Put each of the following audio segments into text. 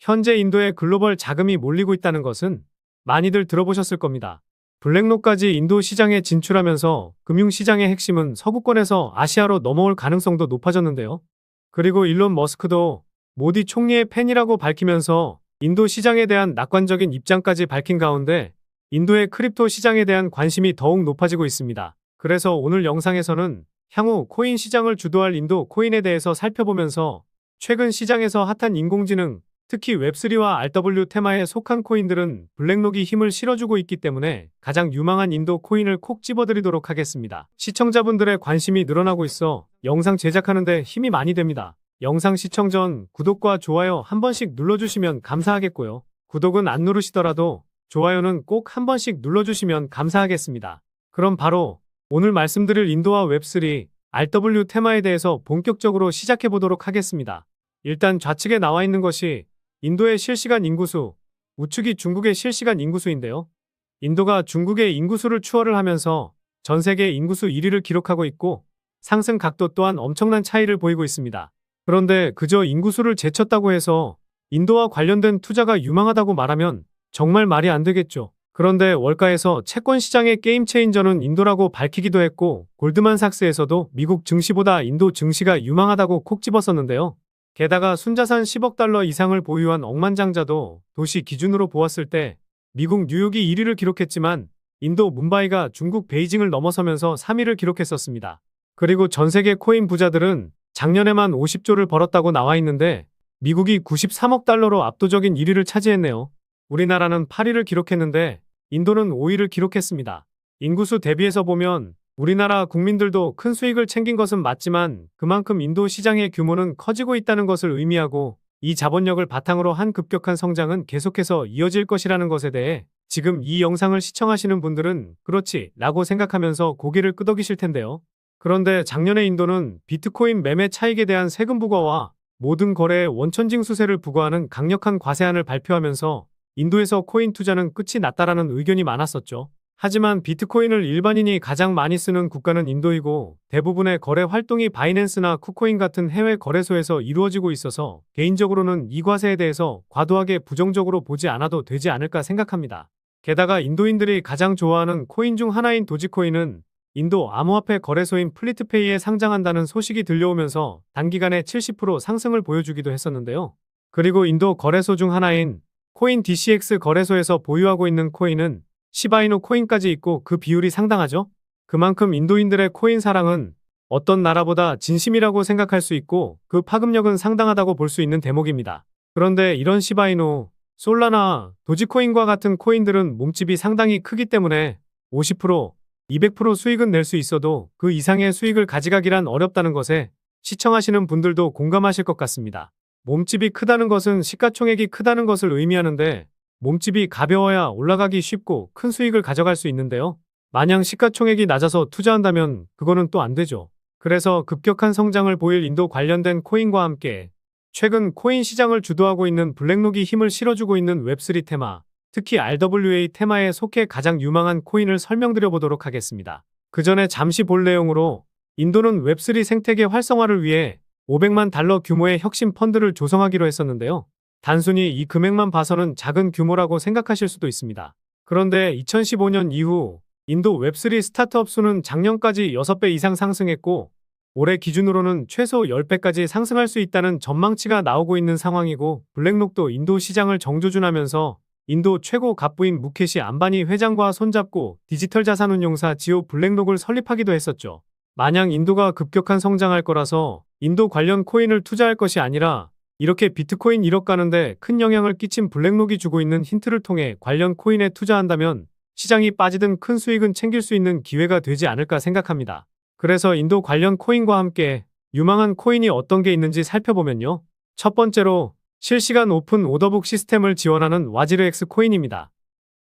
현재 인도에 글로벌 자금이 몰리고 있다는 것은 많이들 들어보셨을 겁니다. 블랙록까지 인도 시장에 진출하면서 금융시장의 핵심은 서구권에서 아시아로 넘어올 가능성도 높아졌는데요. 그리고 일론 머스크도 모디 총리의 팬이라고 밝히면서 인도 시장에 대한 낙관적인 입장까지 밝힌 가운데 인도의 크립토 시장에 대한 관심이 더욱 높아지고 있습니다. 그래서 오늘 영상에서는 향후 코인 시장을 주도할 인도 코인에 대해서 살펴보면서 최근 시장에서 핫한 인공지능, 특히 웹3와 RW 테마에 속한 코인들은 블랙록이 힘을 실어주고 있기 때문에 가장 유망한 인도 코인을 콕 집어드리도록 하겠습니다. 시청자분들의 관심이 늘어나고 있어 영상 제작하는데 힘이 많이 됩니다. 영상 시청 전 구독과 좋아요 한 번씩 눌러주시면 감사하겠고요. 구독은 안 누르시더라도 좋아요는 꼭 한 번씩 눌러주시면 감사하겠습니다. 그럼 바로 오늘 말씀드릴 인도와 웹3, RW 테마에 대해서 본격적으로 시작해 보도록 하겠습니다. 일단 좌측에 나와 있는 것이 인도의 실시간 인구수, 우측이 중국의 실시간 인구수인데요. 인도가 중국의 인구수를 추월을 하면서 전 세계 인구수 1위를 기록하고 있고 상승 각도 또한 엄청난 차이를 보이고 있습니다. 그런데 그저 인구수를 제쳤다고 해서 인도와 관련된 투자가 유망하다고 말하면 정말 말이 안 되겠죠. 그런데 월가에서 채권 시장의 게임 체인저는 인도라고 밝히기도 했고 골드만삭스에서도 미국 증시보다 인도 증시가 유망하다고 콕 집었었는데요. 게다가 순자산 10억 달러 이상을 보유한 억만장자도 도시 기준으로 보았을 때 미국 뉴욕이 1위를 기록했지만 인도 문바이가 중국 베이징을 넘어서면서 3위를 기록했었습니다. 그리고 전 세계 코인 부자들은 작년에만 50조를 벌었다고 나와 있는데 미국이 93억 달러로 압도적인 1위를 차지했네요. 우리나라는 8위를 기록했는데 인도는 5위를 기록했습니다. 인구수 대비해서 보면 우리나라 국민들도 큰 수익을 챙긴 것은 맞지만 그만큼 인도 시장의 규모는 커지고 있다는 것을 의미하고 이 자본력을 바탕으로 한 급격한 성장은 계속해서 이어질 것이라는 것에 대해 지금 이 영상을 시청하시는 분들은 그렇지 라고 생각하면서 고개를 끄덕이실 텐데요. 그런데 작년에 인도는 비트코인 매매 차익에 대한 세금 부과와 모든 거래에 원천징 수세를 부과하는 강력한 과세안을 발표하면서 인도에서 코인 투자는 끝이 났다라는 의견이 많았었죠. 하지만 비트코인을 일반인이 가장 많이 쓰는 국가는 인도이고 대부분의 거래 활동이 바이낸스나 쿠코인 같은 해외 거래소에서 이루어지고 있어서 개인적으로는 이 과세에 대해서 과도하게 부정적으로 보지 않아도 되지 않을까 생각합니다. 게다가 인도인들이 가장 좋아하는 코인 중 하나인 도지코인은 인도 암호화폐 거래소인 플리트페이에 상장한다는 소식이 들려오면서 단기간에 70% 상승을 보여주기도 했었는데요. 그리고 인도 거래소 중 하나인 코인 DCX 거래소에서 보유하고 있는 코인은 시바이노 코인까지 있고 그 비율이 상당하죠. 그만큼 인도인들의 코인 사랑은 어떤 나라보다 진심이라고 생각할 수 있고 그 파급력은 상당하다고 볼 수 있는 대목입니다. 그런데 이런 시바이노, 솔라나, 도지코인과 같은 코인들은 몸집이 상당히 크기 때문에 50%, 200% 수익은 낼 수 있어도 그 이상의 수익을 가져가기란 어렵다는 것에 시청하시는 분들도 공감하실 것 같습니다. 몸집이 크다는 것은 시가총액이 크다는 것을 의미하는데 몸집이 가벼워야 올라가기 쉽고 큰 수익을 가져갈 수 있는데요. 마냥 시가총액이 낮아서 투자한다면 그거는 또 안 되죠. 그래서 급격한 성장을 보일 인도 관련된 코인과 함께 최근 코인 시장을 주도하고 있는 블랙록이 힘을 실어주고 있는 웹3 테마, 특히 RWA 테마에 속해 가장 유망한 코인을 설명드려 보도록 하겠습니다. 그 전에 잠시 볼 내용으로 인도는 웹3 생태계 활성화를 위해 500만 달러 규모의 혁신 펀드를 조성하기로 했었는데요. 단순히 이 금액만 봐서는 작은 규모라고 생각하실 수도 있습니다. 그런데 2015년 이후 인도 웹3 스타트업 수는 작년까지 6배 이상 상승했고 올해 기준으로는 최소 10배까지 상승할 수 있다는 전망치가 나오고 있는 상황이고 블랙록도 인도 시장을 정조준하면서 인도 최고 갑부인 무케시 안바니 회장과 손잡고 디지털 자산운용사 지오 블랙록을 설립하기도 했었죠. 마냥 인도가 급격한 성장할 거라서 인도 관련 코인을 투자할 것이 아니라 이렇게 비트코인 1억 가는데 큰 영향을 끼친 블랙록이 주고 있는 힌트를 통해 관련 코인에 투자한다면 시장이 빠지든 큰 수익은 챙길 수 있는 기회가 되지 않을까 생각합니다. 그래서 인도 관련 코인과 함께 유망한 코인이 어떤 게 있는지 살펴보면요. 첫 번째로 실시간 오픈 오더북 시스템을 지원하는 와지르 X 코인입니다.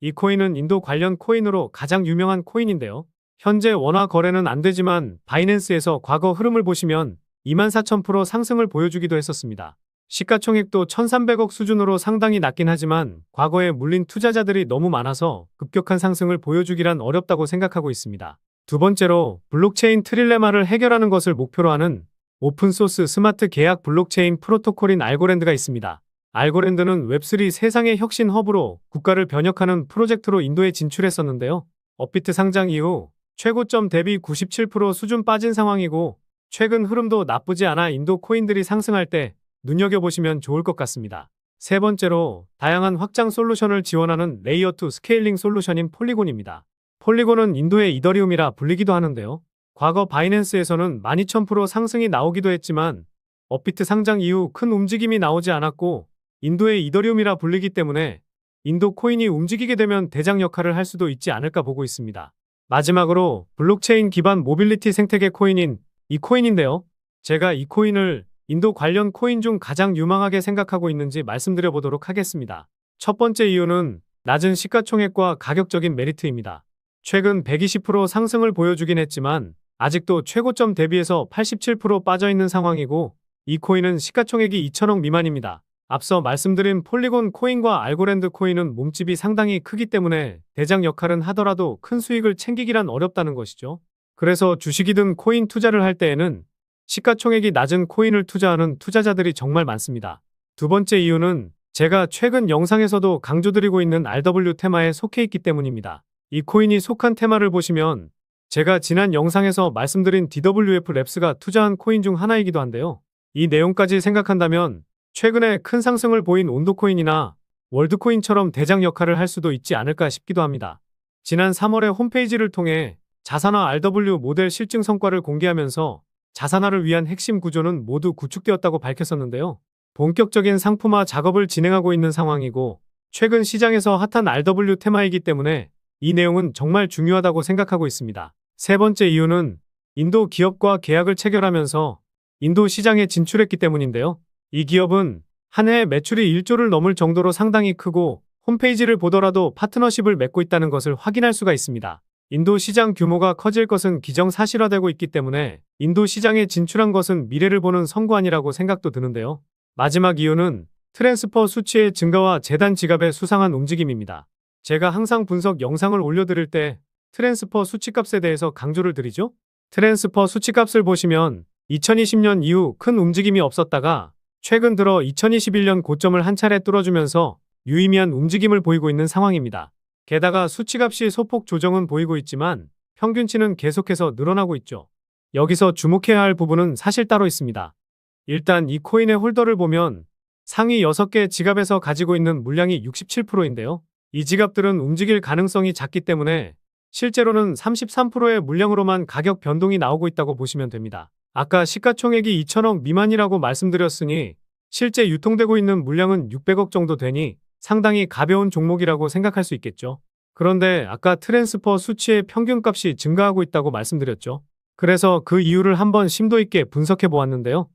이 코인은 인도 관련 코인으로 가장 유명한 코인인데요. 현재 원화 거래는 안 되지만 바이낸스에서 과거 흐름을 보시면 24,000% 상승을 보여주기도 했었습니다. 시가총액도 1,300억 수준으로 상당히 낮긴 하지만 과거에 물린 투자자들이 너무 많아서 급격한 상승을 보여주기란 어렵다고 생각하고 있습니다. 두 번째로 블록체인 트릴레마를 해결하는 것을 목표로 하는 오픈소스 스마트 계약 블록체인 프로토콜인 알고랜드가 있습니다. 알고랜드는 웹3 세상의 혁신 허브로 국가를 변혁하는 프로젝트로 인도에 진출했었는데요. 업비트 상장 이후 최고점 대비 97% 수준 빠진 상황이고 최근 흐름도 나쁘지 않아 인도 코인들이 상승할 때 눈여겨보시면 좋을 것 같습니다. 세 번째로 다양한 확장 솔루션을 지원하는 레이어2 스케일링 솔루션인 폴리곤입니다. 폴리곤은 인도의 이더리움이라 불리기도 하는데요. 과거 바이낸스에서는 12,000% 상승이 나오기도 했지만 업비트 상장 이후 큰 움직임이 나오지 않았고 인도의 이더리움이라 불리기 때문에 인도 코인이 움직이게 되면 대장 역할을 할 수도 있지 않을까 보고 있습니다. 마지막으로 블록체인 기반 모빌리티 생태계 코인인 이 코인인데요. 제가 이 코인을 인도 관련 코인 중 가장 유망하게 생각하고 있는지 말씀드려 보도록 하겠습니다. 첫 번째 이유는 낮은 시가총액과 가격적인 메리트입니다. 최근 120% 상승을 보여주긴 했지만 아직도 최고점 대비해서 87% 빠져 있는 상황이고 이 코인은 시가총액이 2천억 미만입니다. 앞서 말씀드린 폴리곤 코인과 알고랜드 코인은 몸집이 상당히 크기 때문에 대장 역할은 하더라도 큰 수익을 챙기기란 어렵다는 것이죠. 그래서 주식이든 코인 투자를 할 때에는 시가총액이 낮은 코인을 투자하는 투자자들이 정말 많습니다. 두 번째 이유는 제가 최근 영상에서도 강조드리고 있는 RW 테마에 속해 있기 때문입니다. 이 코인이 속한 테마를 보시면 제가 지난 영상에서 말씀드린 DWF 랩스가 투자한 코인 중 하나이기도 한데요. 이 내용까지 생각한다면 최근에 큰 상승을 보인 온도코인이나 월드코인처럼 대장 역할을 할 수도 있지 않을까 싶기도 합니다. 지난 3월에 홈페이지를 통해 자산화 RW 모델 실증 성과를 공개하면서 자산화를 위한 핵심 구조는 모두 구축되었다고 밝혔었는데요. 본격적인 상품화 작업을 진행하고 있는 상황이고 최근 시장에서 핫한 RW 테마이기 때문에 이 내용은 정말 중요하다고 생각하고 있습니다. 세 번째 이유는 인도 기업과 계약을 체결하면서 인도 시장에 진출했기 때문인데요. 이 기업은 한 해에 매출이 1조를 넘을 정도로 상당히 크고 홈페이지를 보더라도 파트너십을 맺고 있다는 것을 확인할 수가 있습니다. 인도 시장 규모가 커질 것은 기정사실화되고 있기 때문에 인도 시장에 진출한 것은 미래를 보는 선관이라고 생각도 드는데요. 마지막 이유는 트랜스퍼 수치의 증가와 재단 지갑의 수상한 움직임입니다. 제가 항상 분석 영상을 올려드릴 때 트랜스퍼 수치값에 대해서 강조를 드리죠. 트랜스퍼 수치값을 보시면 2020년 이후 큰 움직임이 없었다가 최근 들어 2021년 고점을 한 차례 뚫어주면서 유의미한 움직임을 보이고 있는 상황입니다. 게다가 수치값이 소폭 조정은 보이고 있지만 평균치는 계속해서 늘어나고 있죠. 여기서 주목해야 할 부분은 사실 따로 있습니다. 일단 이 코인의 홀더를 보면 상위 6개 지갑에서 가지고 있는 물량이 67%인데요. 이 지갑들은 움직일 가능성이 작기 때문에 실제로는 33%의 물량으로만 가격 변동이 나오고 있다고 보시면 됩니다. 아까 시가총액이 2천억 미만이라고 말씀드렸으니 실제 유통되고 있는 물량은 600억 정도 되니 상당히 가벼운 종목이라고 생각할 수 있겠죠. 그런데 아까 트랜스퍼 수치의 평균값이 증가하고 있다고 말씀드렸죠. 그래서 그 이유를 한번 심도 있게 분석해 보았는데요.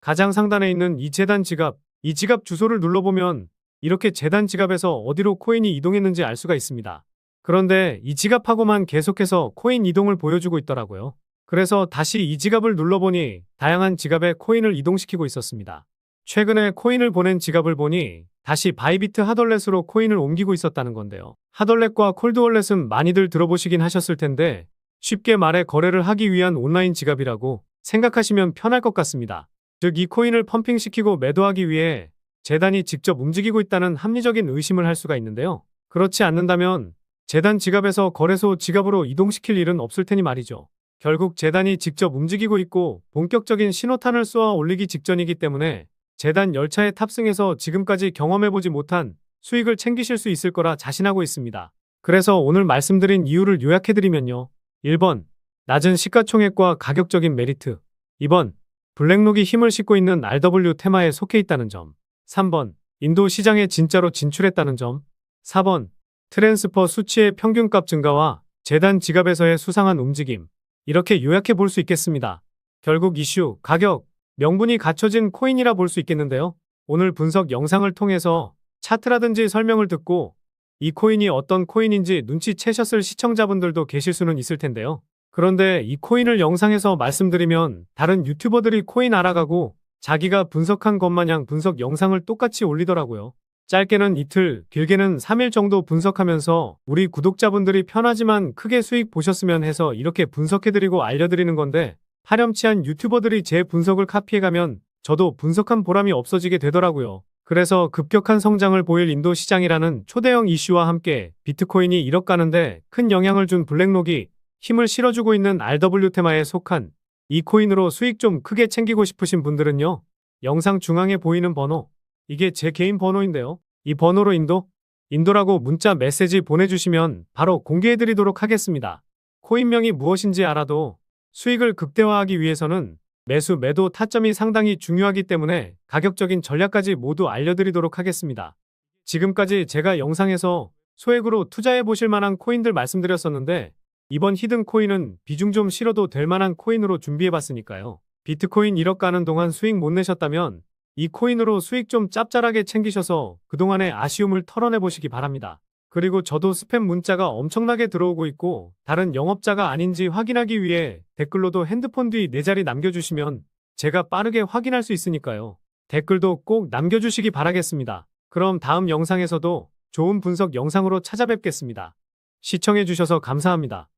가장 상단에 있는 이 재단 지갑, 이 지갑 주소를 눌러보면 이렇게 재단 지갑에서 어디로 코인이 이동했는지 알 수가 있습니다. 그런데 이 지갑하고만 계속해서 코인 이동을 보여주고 있더라고요. 그래서 다시 이 지갑을 눌러보니 다양한 지갑에 코인을 이동시키고 있었습니다. 최근에 코인을 보낸 지갑을 보니 다시 바이비트 하덜렛으로 코인을 옮기고 있었다는 건데요. 하덜렛과 콜드월렛은 많이들 들어보시긴 하셨을 텐데 쉽게 말해 거래를 하기 위한 온라인 지갑이라고 생각하시면 편할 것 같습니다. 즉 이 코인을 펌핑시키고 매도하기 위해 재단이 직접 움직이고 있다는 합리적인 의심을 할 수가 있는데요. 그렇지 않는다면 재단 지갑에서 거래소 지갑으로 이동시킬 일은 없을 테니 말이죠. 결국 재단이 직접 움직이고 있고 본격적인 신호탄을 쏘아 올리기 직전이기 때문에 재단 열차에 탑승해서 지금까지 경험해보지 못한 수익을 챙기실 수 있을 거라 자신하고 있습니다. 그래서 오늘 말씀드린 이유를 요약해드리면요. 1번, 낮은 시가총액과 가격적인 메리트. 2번, 블랙록이 힘을 싣고 있는 RW 테마에 속해 있다는 점. 3번, 인도 시장에 진짜로 진출했다는 점. 4번, 트랜스퍼 수치의 평균값 증가와 재단 지갑에서의 수상한 움직임. 이렇게 요약해 볼 수 있겠습니다. 결국 이슈, 가격, 명분이 갖춰진 코인이라 볼 수 있겠는데요. 오늘 분석 영상을 통해서 차트라든지 설명을 듣고 이 코인이 어떤 코인인지 눈치채셨을 시청자분들도 계실 수는 있을 텐데요. 그런데 이 코인을 영상에서 말씀드리면 다른 유튜버들이 코인 알아가고 자기가 분석한 것 마냥 분석 영상을 똑같이 올리더라고요. 짧게는 이틀, 길게는 3일 정도 분석하면서 우리 구독자분들이 편하지만 크게 수익 보셨으면 해서 이렇게 분석해드리고 알려드리는 건데 파렴치한 유튜버들이 제 분석을 카피해가면 저도 분석한 보람이 없어지게 되더라고요. 그래서 급격한 성장을 보일 인도 시장이라는 초대형 이슈와 함께 비트코인이 1억 가는데 큰 영향을 준 블랙록이 힘을 실어주고 있는 RW 테마에 속한 이 코인으로 수익 좀 크게 챙기고 싶으신 분들은요. 영상 중앙에 보이는 번호. 이게 제 개인 번호인데요. 이 번호로 인도, 인도라고 문자 메시지 보내주시면 바로 공개해드리도록 하겠습니다. 코인명이 무엇인지 알아도 수익을 극대화하기 위해서는 매수 매도 타점이 상당히 중요하기 때문에 가격적인 전략까지 모두 알려드리도록 하겠습니다. 지금까지 제가 영상에서 소액으로 투자해 보실 만한 코인들 말씀드렸었는데 이번 히든 코인은 비중 좀 실어도 될 만한 코인으로 준비해 봤으니까요. 비트코인 1억 가는 동안 수익 못 내셨다면 이 코인으로 수익 좀 짭짤하게 챙기셔서 그동안의 아쉬움을 털어내 보시기 바랍니다. 그리고 저도 스팸 문자가 엄청나게 들어오고 있고 다른 영업자가 아닌지 확인하기 위해 댓글로도 핸드폰 뒤 네 자리 남겨주시면 제가 빠르게 확인할 수 있으니까요. 댓글도 꼭 남겨주시기 바라겠습니다. 그럼 다음 영상에서도 좋은 분석 영상으로 찾아뵙겠습니다. 시청해주셔서 감사합니다.